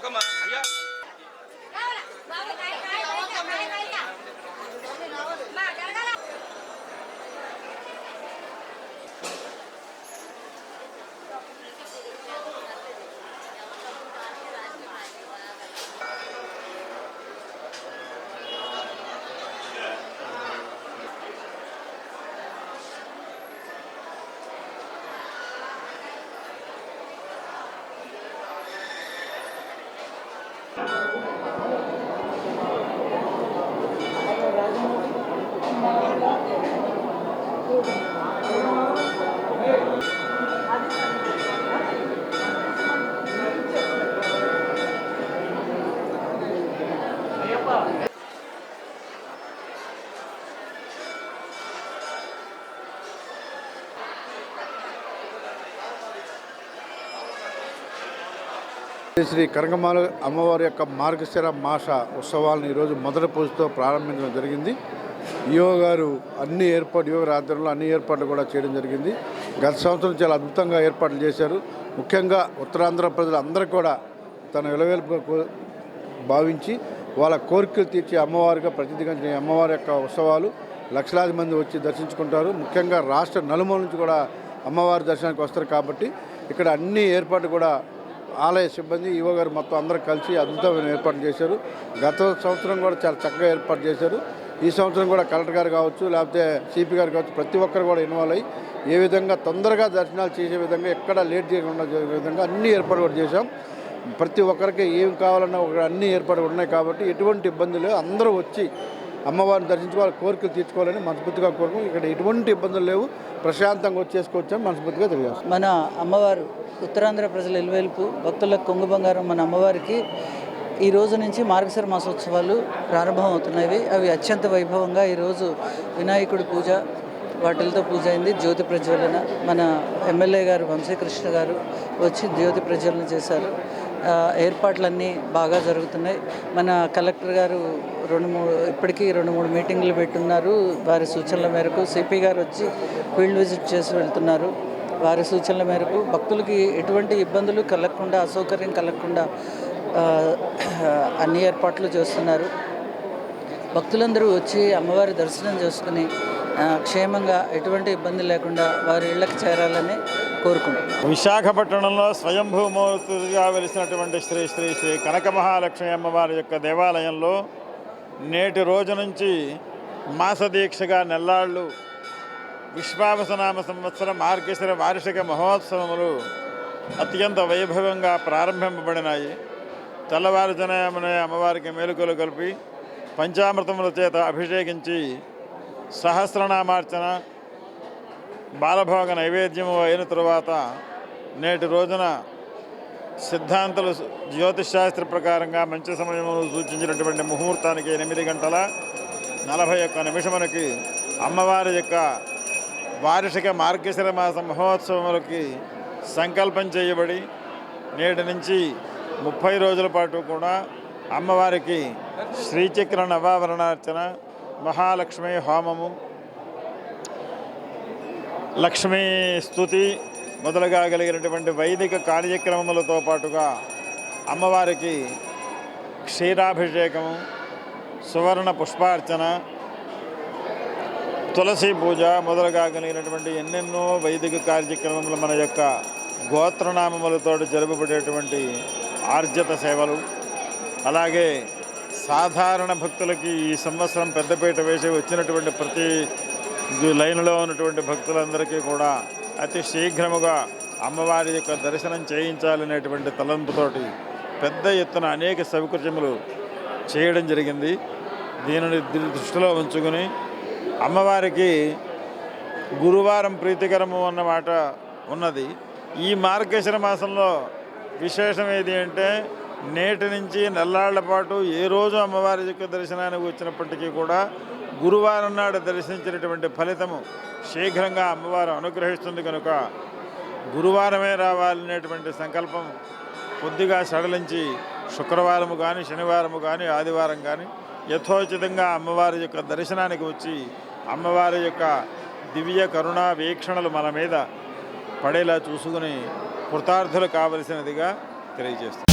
干嘛 man? Shri కరంగమాల అమ్మవారి యొక్క మార్గశిర మాస ఉత్సవాలను ఈరోజు మొదటి పూజతో ప్రారంభించడం జరిగింది. ఈఓ గారు అన్ని ఏర్పాటు ఈఓ గారి ఆధ్వర్యంలో అన్ని ఏర్పాట్లు కూడా చేయడం జరిగింది. గత సంవత్సరం చాలా అద్భుతంగా ఏర్పాట్లు చేశారు. ముఖ్యంగా ఉత్తరాంధ్ర ప్రజలందరూ కూడా తన విలవేల్పుగా భావించి వాళ్ళ కోరికలు తీర్చే అమ్మవారిగా ప్రతిదిగించిన అమ్మవారి యొక్క ఉత్సవాలు లక్షలాది మంది వచ్చి దర్శించుకుంటారు. ముఖ్యంగా రాష్ట్ర నలుమూల నుంచి కూడా అమ్మవారి దర్శనానికి వస్తారు కాబట్టి ఇక్కడ అన్ని ఏర్పాట్లు కూడా ఆలయ సిబ్బంది ఈవో గారు మొత్తం అందరూ కలిసి అద్భుతమైన ఏర్పాట్లు చేశారు. గత సంవత్సరం కూడా చాలా చక్కగా ఏర్పాటు చేశారు. ఈ సంవత్సరం కూడా కలెక్టర్ గారు కావచ్చు లేకపోతే సిపి గారు కావచ్చు ప్రతి ఒక్కరు కూడా ఇన్వాల్వ్ అయ్యి ఏ విధంగా తొందరగా దర్శనాలు చేసే విధంగా ఎక్కడ లేట్ చేయకుండా చేసే విధంగా అన్ని ఏర్పాటు కూడా చేశాం. ప్రతి ఒక్కరికి ఏం కావాలన్నా ఒక అన్ని ఏర్పాటు ఉన్నాయి కాబట్టి ఎటువంటి ఇబ్బందులు అందరూ వచ్చి అమ్మవారిని దర్శించుకోవాలి కోరికలు తీర్చుకోవాలని మనస్ఫూర్తిగా కోరుకు ఇక్కడ ఎటువంటి ఇబ్బందులు లేవు. ప్రశాంతంగా వచ్చేసుకోవచ్చని మనస్ఫూర్తిగా తెలియజేస్తాం మన అమ్మవారు ఉత్తరాంధ్ర ప్రజల ఇలువెలుపు భక్తులకు కొంగు బంగారం మన అమ్మవారికి. ఈ రోజు నుంచి మార్గశిర మాసోత్సవాలు ప్రారంభం అవుతున్నాయి అవి అత్యంత వైభవంగా ఈరోజు వినాయకుడి పూజ వాటిలతో పూజ అయింది. జ్యోతి ప్రజ్వలన మన ఎమ్మెల్యే గారు వంశీకృష్ణ గారు వచ్చి జ్యోతి ప్రజ్వలన చేశారు. ఏర్పాట్లన్నీ బాగా జరుగుతున్నాయి. మన కలెక్టర్ గారు రెండు మూడు ఇప్పటికీ రెండు మూడు మీటింగ్లు పెట్టున్నారు. వారి సూచనల మేరకు సిపి గారు వచ్చి ఫీల్డ్ విజిట్ చేసి వెళ్తున్నారు. వారి సూచనల మేరకు భక్తులకి ఎటువంటి ఇబ్బందులు కలగకుండా అసౌకర్యం కలగకుండా అన్ని ఏర్పాట్లు చేస్తున్నారు. భక్తులందరూ వచ్చి అమ్మవారి దర్శనం చేసుకుని క్షేమంగా ఎటువంటి ఇబ్బంది లేకుండా వారి ఇళ్ళకి చేరాలని కోరుకుంటున్నాం. విశాఖపట్నంలో స్వయంభూమూర్తిగా వెలిసినటువంటి శ్రీ శ్రీ శ్రీ కనక మహాలక్ష్మి అమ్మవారి యొక్క దేవాలయంలో నేటి రోజు నుంచి మాసదీక్షగా నెల్లాళ్ళు విశ్వావసనామ సంవత్సరం మార్గేశ్వర వార్షిక మహోత్సవములు అత్యంత వైభవంగా ప్రారంభింపబడినాయి. తెల్లవారుజనయమనే అమ్మవారికి మేలుకలు కలిపి పంచామృతముల చేత అభిషేకించి సహస్రనామార్చన బాలభోగ నైవేద్యము అయిన తరువాత నేటి రోజున సిద్ధాంతులు జ్యోతిష్శాస్త్రి ప్రకారంగా మంచి సమయమును సూచించినటువంటి ముహూర్తానికి ఎనిమిది గంటల నలభై ఒక్క నిమిషములకి అమ్మవారి యొక్క వార్షిక మార్గశిర మాస మహోత్సవములకి సంకల్పం చేయబడి నేటి నుంచి ముప్పై రోజుల పాటు కూడా అమ్మవారికి శ్రీచక్ర నవావరణార్చన మహాలక్ష్మి హోమము లక్ష్మీ స్తుతి మొదలుగా కలిగినటువంటి వైదిక కార్యక్రమములతో పాటుగా అమ్మవారికి క్షీరాభిషేకము సువర్ణ పుష్పార్చన తులసి పూజ మొదలుగా కలిగినటువంటి ఎన్నెన్నో వైదిక కార్యక్రమములు మన యొక్క గోత్రనామములతో జరుపబడేటువంటి ఆర్జత సేవలు అలాగే సాధారణ భక్తులకి ఈ సంవత్సరం పెద్దపీట వేసి వచ్చినటువంటి ప్రతి లైన్లో ఉన్నటువంటి భక్తులందరికీ కూడా అతి శీఘ్రముగా అమ్మవారి యొక్క దర్శనం చేయించాలనేటువంటి తలంపుతోటి పెద్ద ఎత్తున అనేక సౌకర్యములు చేయడం జరిగింది. దీనిని దృష్టిలో ఉంచుకుని అమ్మవారికి గురువారం ప్రీతికరము అన్నమాట ఉన్నది. ఈ మార్గశిర మాసంలో విశేషం ఏది అంటే నేటి నుంచి నెల్లాళ్ళ పాటు ఏ రోజు అమ్మవారి యొక్క దర్శనానికి వచ్చినప్పటికీ కూడా గురువారం నాడు దర్శించినటువంటి ఫలితము శీఘ్రంగా అమ్మవారు అనుగ్రహిస్తుంది కనుక గురువారమే రావాలనేటువంటి సంకల్పం కొద్దిగా సడలించి శుక్రవారము కానీ శనివారము కానీ ఆదివారం కానీ యథోచితంగా అమ్మవారి యొక్క దర్శనానికి వచ్చి అమ్మవారి యొక్క దివ్య కరుణా వీక్షణలు మన మీద పడేలా చూసుకుని కృతార్థులు కావలసినదిగా తెలియజేస్తుంది